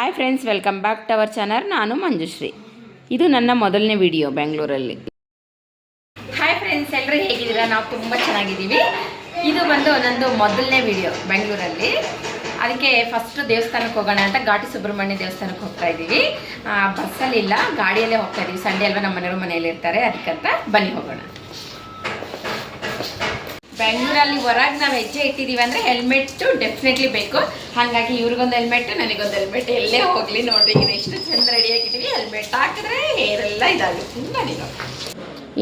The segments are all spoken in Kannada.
Hi friends welcome back to our channel ನಾನು ಮಂಜುಶ್ರೀ ಇದು ನನ್ನ ಮೊದಲನೇ ವಿಡಿಯೋ ಬೆಂಗಳೂರಲ್ಲಿ ಹಾಯ್ ಫ್ರೆಂಡ್ಸ್ ಎಲ್ಲರೂ ಹೇಗಿದ್ದೀರಾ? ನಾವು ತುಂಬ ಚೆನ್ನಾಗಿದ್ದೀವಿ. ಇದು ಬಂದು ನಂದು ಮೊದಲನೇ ವಿಡಿಯೋ ಬೆಂಗಳೂರಲ್ಲಿ ಅದಕ್ಕೆ ಫಸ್ಟ್ ದೇವಸ್ಥಾನಕ್ಕೆ ಹೋಗೋಣ ಅಂತ ಘಾಟಿ ಸುಬ್ರಹ್ಮಣ್ಯ ದೇವಸ್ಥಾನಕ್ಕೆ ಹೋಗ್ತಾ ಇದ್ದೀವಿ. ಬಸ್ಸಲ್ಲಿ ಇಲ್ಲ, ಗಾಡಿಯಲ್ಲೇ ಹೋಗ್ತಾ ಇದ್ದೀವಿ. ಸಂಡೇ ಅಲ್ವಾ ನಮ್ಮ ಮನೆಯವರು ಮನೆಯಲ್ಲಿ ಇರ್ತಾರೆ ಅದಕ್ಕಂತ ಬನ್ನಿ ಹೋಗೋಣ. ಬೆಂಗಳೂರಲ್ಲಿ ಹೊರಗೆ ನಾವು ಹೆಜ್ಜೆ ಇಟ್ಟಿದ್ದೀವಿ ಅಂದರೆ ಹೆಲ್ಮೆಟ್ಟು ಡೆಫಿನೆಟ್ಲಿ ಬೇಕು. ಹಾಗಾಗಿ ಇವ್ರಿಗೊಂದು ಹೆಲ್ಮೆಟ್ ನನಗೊಂದು ಹೆಲ್ಮೆಟ್ ಎಲ್ಲೇ ಹೋಗಲಿ ನೋಡಿ ಈಗ ಎಷ್ಟು ಚಂದ ರೆಡಿಯಾಗಿದ್ದೀವಿ ಹೆಲ್ಮೆಟ್ ಹಾಕಿದ್ರೆ ಹೇರೆಲ್ಲ ಇದಾಗುತ್ತೆ ನನಗೆ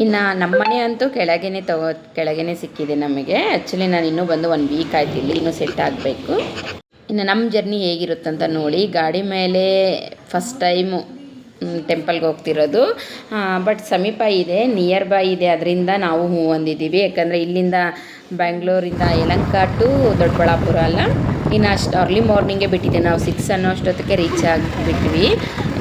ಇನ್ನು ನಮ್ಮನೆ ಅಂತೂ ಕೆಳಗೇನೆ ತಗೋ, ಕೆಳಗೇನೆ ಸಿಕ್ಕಿದೆ ನಮಗೆ. ಆ್ಯಕ್ಚುಲಿ ನಾನು ಇನ್ನೂ ಬಂದು ಒಂದು ವೀಕ್ ಆಯ್ತು ಇಲ್ಲಿ, ಇನ್ನೂ ಸೆಟ್ ಆಗಬೇಕು. ಇನ್ನು ನಮ್ಮ ಜರ್ನಿ ಹೇಗಿರುತ್ತಂತ ನೋಡಿ, ಗಾಡಿ ಮೇಲೆ ಫಸ್ಟ್ ಟೈಮು ಟೆಂಪಲ್ಗೆ ಹೋಗ್ತಿರೋದು. ಬಟ್ ಸಮೀಪ ಇದೆ ನಿಯರ್ ಬೈ ಇದೆ, ಅದರಿಂದ ನಾವು ಹೂ ಹೊಂದಿದ್ದೀವಿ. ಯಾಕಂದರೆ ಇಲ್ಲಿಂದ ಬ್ಯಾಂಗ್ಳೂರಿಂದ ಯಲಂಕ ಟು ದೊಡ್ಡಬಳ್ಳಾಪುರ ಅಲ್ಲ? ಇನ್ನು ಅಷ್ಟು ಅರ್ಲಿ ಮಾರ್ನಿಂಗೆ ಬಿಟ್ಟಿದ್ದೆ. ನಾವು ಸಿಕ್ಸ್ ಅನ್ನೋ ಅಷ್ಟೊತ್ತಿಗೆ ರೀಚ್ ಆಗಿಬಿಟ್ವಿ.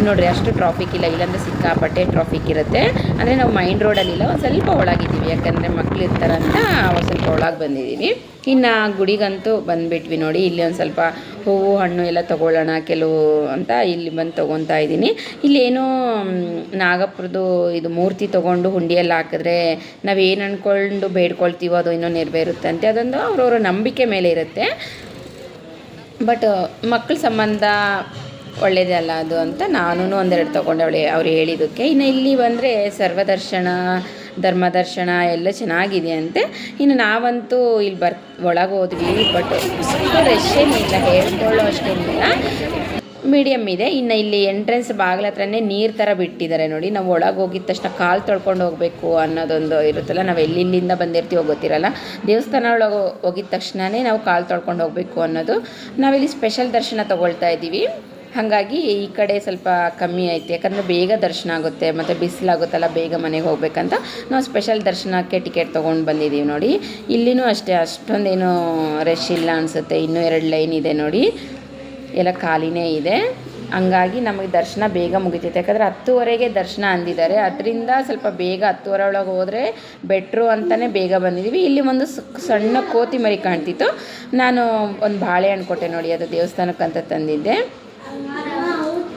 ನೋಡಿರಿ, ಅಷ್ಟು ಟ್ರಾಫಿಕ್ ಇಲ್ಲ. ಇಲ್ಲಾಂದರೆ ಸಿಕ್ಕಾಪಟ್ಟೆ ಟ್ರಾಫಿಕ್ ಇರುತ್ತೆ. ಅಂದರೆ ನಾವು ಮೈಂಡ್ ರೋಡಲ್ಲಿಲ್ಲ ಒಂದು ಸ್ವಲ್ಪ ಒಳಗಿದ್ದೀವಿ. ಯಾಕಂದರೆ ಮಕ್ಳು ಇರ್ತಾರಂತ ಸ್ವಲ್ಪ ಒಳಗೆ ಬಂದಿದ್ದೀವಿ. ಇನ್ನು ಗುಡಿಗಂತೂ ಬಂದುಬಿಟ್ವಿ ನೋಡಿ. ಇಲ್ಲಿ ಒಂದು ಸ್ವಲ್ಪ ಹೂವು, ಹಣ್ಣು ಎಲ್ಲ ತೊಗೊಳ್ಳೋಣ, ಕೆಲವು ಅಂತ ಇಲ್ಲಿ ಬಂದು ತೊಗೊತಾ ಇದ್ದೀನಿ. ಇಲ್ಲೇನೋ ನಾಗಪುರದ್ದು ಇದು ಮೂರ್ತಿ ತೊಗೊಂಡು ಹುಂಡಿಯಲ್ಲಿ ಹಾಕಿದ್ರೆ ನಾವು ಏನು ಅಂದ್ಕೊಂಡು ಬೇಡ್ಕೊಳ್ತೀವೋ, ಅದು ಇನ್ನೂ ನೆರವೇರುತ್ತಂತೆ ಅದೊಂದು ಅವರವರ ನಂಬಿಕೆ ಮೇಲೆ ಇರುತ್ತೆ. ಬಟ್ ಮಕ್ಕಳ ಸಂಬಂಧ ಒಳ್ಳೇದೇ ಅಲ್ಲ ಅದು ಅಂತ ನಾನು ಒಂದೆರಡು ತೊಗೊಂಡೆ ಅವಳೆ, ಅವ್ರು ಹೇಳಿದ್ದಕ್ಕೆ. ಇನ್ನು ಇಲ್ಲಿ ಬಂದರೆ ಸರ್ವದರ್ಶನ, ಧರ್ಮದರ್ಶನ ಎಲ್ಲ ಚೆನ್ನಾಗಿದೆ ಅಂತೆ. ಇನ್ನು ನಾವಂತೂ ಇಲ್ಲಿ ಬರ್, ಒಳಗೆ ಹೋದ್ವಿ ಬಟ್ ರಶ್ ಏನಿಲ್ಲ, ಹೇಳ್ಕೊಳ್ಳೋ ಅಷ್ಟೇನಿಲ್ಲ. ಮೀಡಿಯಮ್ ಇದೆ. ಇನ್ನು ಇಲ್ಲಿ ಎಂಟ್ರೆನ್ಸ್ ಬಾಗಿಲ ಹತ್ರನೇ ನೀರು ಥರ ಬಿಟ್ಟಿದ್ದಾರೆ ನೋಡಿ. ನಾವು ಒಳಗೆ ಹೋಗಿದ ತಕ್ಷಣ ಕಾಲು ತೊಳ್ಕೊಂಡು ಹೋಗಬೇಕು ಅನ್ನೋದೊಂದು ಇರುತ್ತಲ್ಲ. ನಾವು ಎಲ್ಲಿಂದ ಬಂದಿರ್ತೀವೋ ಗೊತ್ತಿರಲ್ಲ. ದೇವಸ್ಥಾನ ಒಳಗೆ ಹೋಗಿದ ತಕ್ಷಣವೇ ನಾವು ಕಾಲು ತೊಳ್ಕೊಂಡು ಹೋಗಬೇಕು ಅನ್ನೋದು ನಾವಿಲ್ಲಿ ಸ್ಪೆಷಲ್ ದರ್ಶನ ತೊಗೊಳ್ತಾ ಇದ್ದೀವಿ. ಹಾಗಾಗಿ ಈ ಕಡೆ ಸ್ವಲ್ಪ ಕಮ್ಮಿ ಐತೆ. ಯಾಕಂದರೆ ಬೇಗ ದರ್ಶನ ಆಗುತ್ತೆ. ಮತ್ತು ಬಿಸಿಲಾಗುತ್ತಲ್ಲ, ಬೇಗ ಮನೆಗೆ ಹೋಗ್ಬೇಕಂತ ನಾವು ಸ್ಪೆಷಲ್ ದರ್ಶನಕ್ಕೆ ಟಿಕೆಟ್ ತೊಗೊಂಡು ಬಂದಿದ್ದೀವಿ ನೋಡಿ. ಇಲ್ಲಿನೂ ಅಷ್ಟೇ, ಅಷ್ಟೊಂದೇನು ರಶ್ ಇಲ್ಲ ಅನಿಸುತ್ತೆ. ಇನ್ನೂ ಎರಡು ಲೈನ್ ಇದೆ ನೋಡಿ. ಎಲ್ಲ ಖಾಲಿನೇ ಇದೆ. ಹಂಗಾಗಿ ನಮಗೆ ದರ್ಶನ ಬೇಗ ಮುಗಿತೈತೆ. ಯಾಕಂದರೆ ಹತ್ತುವರೆಗೆ ದರ್ಶನ ಅಂದಿದ್ದಾರೆ. ಅದರಿಂದ ಸ್ವಲ್ಪ ಬೇಗ ಹತ್ತುವರೆ ಒಳಗೆ ಹೋದರೆ ಬೆಟ್ರು ಅಂತಲೇ ಬೇಗ ಬಂದಿದ್ದೀವಿ. ಇಲ್ಲಿ ಒಂದು ಸಣ್ಣ ಕೋತಿ ಮರಿ ಕಾಣ್ತಿತ್ತು. ನಾನು ಒಂದು ಬಾಳೆಹಣ್ಣು ಕೊಟ್ಟೆ ನೋಡಿ, ಅದು ದೇವಸ್ಥಾನಕ್ಕಂತ ತಂದಿದ್ದೆ.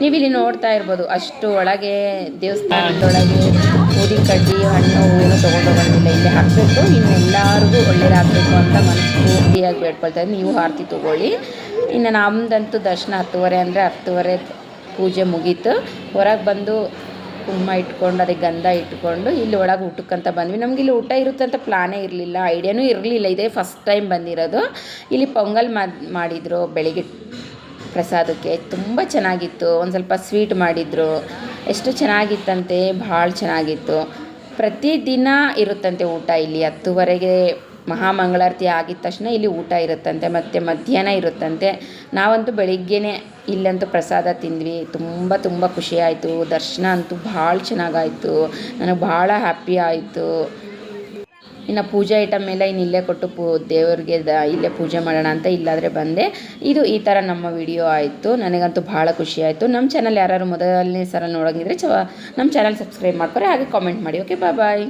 ನೀವಿಲ್ಲಿ ನೋಡ್ತಾ ಇರ್ಬೋದು, ಅಷ್ಟು ಒಳಗೆ ದೇವಸ್ಥಾನದೊಳಗೆ ಊದಿನ ಕಡ್ಡಿ, ಹಣ್ಣು ಹೂವು ತೊಗೊಂಡು ಬಂದಿಲ್ಲ ಇಲ್ಲಿ ಹಾಕಬೇಕು. ಇನ್ನು ಎಲ್ಲರಿಗೂ ಒಳ್ಳೇದಾಗಬೇಕು ಅಂತ ಮನಸ್ಫೂರ್ತಿಯಾಗಿ ಬೇಡ್ಕೊಳ್ತಾ ನೀವು ಆರತಿ ತೊಗೊಳ್ಳಿ. ಇನ್ನು ನಮ್ಮದಂತೂ ದರ್ಶನ ಹತ್ತುವರೆ ಅಂದರೆ ಹತ್ತುವರೆ ಪೂಜೆ ಮುಗೀತು. ಹೊರಗೆ ಬಂದು ಕುಂಕುಮ ಇಟ್ಕೊಂಡು ಅದಕ್ಕೆ ಗಂಧ ಇಟ್ಕೊಂಡು ಇಲ್ಲಿ ಒಳಗೆ ಊಟಕ್ಕಂತ ಬಂದ್ವಿ. ನಮ್ಗೆ ಇಲ್ಲಿ ಊಟ ಇರುತ್ತೆ ಅಂತ ಪ್ಲಾನೇ ಇರಲಿಲ್ಲ. ಐಡಿಯಾನೂ ಇರಲಿಲ್ಲ. ಇದೇ ಫಸ್ಟ್ ಟೈಮ್ ಬಂದಿರೋದು. ಇಲ್ಲಿ ಪೊಂಗಲ್ ಮಾಡಿದರು ಬೆಳಿಗ್ಗೆ ಪ್ರಸಾದಕ್ಕೆ. ತುಂಬ ಚೆನ್ನಾಗಿತ್ತು. ಒಂದು ಸ್ವಲ್ಪ ಸ್ವೀಟ್ ಮಾಡಿದರು. ಎಷ್ಟು ಚೆನ್ನಾಗಿತ್ತಂತೆ, ಭಾಳ ಚೆನ್ನಾಗಿತ್ತು. ಪ್ರತಿದಿನ ಇರುತ್ತಂತೆ ಊಟ ಇಲ್ಲಿ. ಹತ್ತುವರೆಗೆ ಮಹಾಮಂಗಳಾರತಿ ಆಗಿದ ತಕ್ಷಣ ಇಲ್ಲಿ ಊಟ ಇರುತ್ತಂತೆ, ಮತ್ತು ಮಧ್ಯಾಹ್ನ ಇರುತ್ತಂತೆ. ನಾವಂತೂ ಬೆಳಿಗ್ಗೆನೇ ಇಲ್ಲಂತೂ ಪ್ರಸಾದ ತಿಂದ್ವಿ. ತುಂಬ ತುಂಬ ಖುಷಿ ಆಯಿತು. ದರ್ಶನ ಅಂತೂ ಭಾಳ ಚೆನ್ನಾಗಾಯಿತು. ನನಗೆ ಭಾಳ ಹ್ಯಾಪಿ ಆಯಿತು. ಇನ್ನು ಪೂಜೆ ಐಟಮ್ ಎಲ್ಲ ಇನ್ನು ಇಲ್ಲೇ ಕೊಟ್ಟು ಪೂ, ದೇವ್ರಿಗೆ ದ, ಇಲ್ಲೇ ಪೂಜೆ ಮಾಡೋಣ ಅಂತ ಇಲ್ಲಾದರೆ ಬಂದೆ. ಇದು ಈ ಥರ ನಮ್ಮ ವಿಡಿಯೋ ಆಯಿತು. ನನಗಂತೂ ಭಾಳ ಖುಷಿ ಆಯಿತು. ನಮ್ಮ ಚಾನಲ್ ಯಾರು ಮೊದಲನೇ ಸಲ ನೋಡೋಂಗಿದ್ರೆ ಚ ನಮ್ಮ ಚಾನಲ್ ಸಬ್ಸ್ಕ್ರೈಬ್ ಮಾಡ್ಕೊರೆ ಹಾಗೆ ಕಾಮೆಂಟ್ ಮಾಡಿ. Okay bye